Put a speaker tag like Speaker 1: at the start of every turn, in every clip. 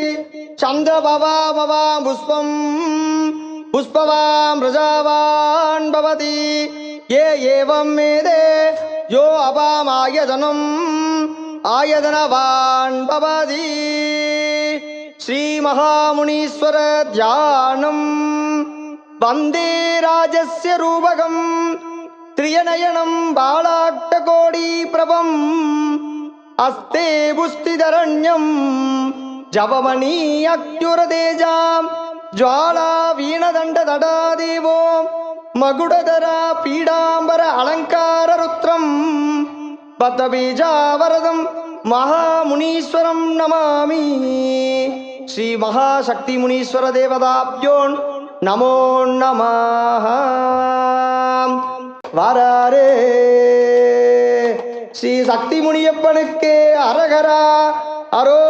Speaker 1: சந்திரபவா பவா புஷ்பம் புஷ்பவாம் பிரஜாவான் பவதி. ஏ ஏவம் மேதே. யோ அபாம் ஆயதனம் ஆயதனவான் பவதி. ஸ்ரீ மகாமுனீஸ்வர தியானம். வந்தே ராஜஸ்ய ரூபகம். திரியநயனம் ஜபமணி பிரபம் அஸ்தே அக்யுரதேஜாம் ஜுவாலா வீணதண்ட தடாதேவோ மகுடதரா பீடாம்பர அலங்கார ருத்ரம் பதபீஜாவரதம் மகாமுனீஸ்வரம் நமாமி. ஸ்ரீ மகாசக்தி முனீஸ்வர தேவதாப்யோன் நமோ நமः வராரே. ஸ்ரீ சக்தி முனியப்பனுக்கு அரகரா. அரோ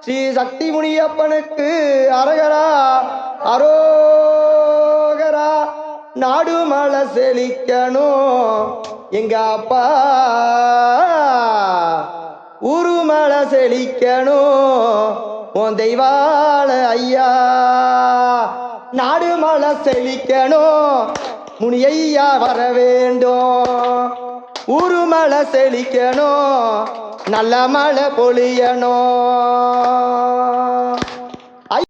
Speaker 1: ஸ்ரீ சக்தி முனியப்பனுக்கு அரகரா அரோகரா. நாடு மலை செழிக்கணும். எங்க அப்பா உருமலை செழிக்கணும். உன் தெய்வால ஐயா நாடு மலை செழிக்கணும். முனி ஐயா வர வேண்டும். உருமலை செழிக்கணும். நல்ல மழை பொழியணும்.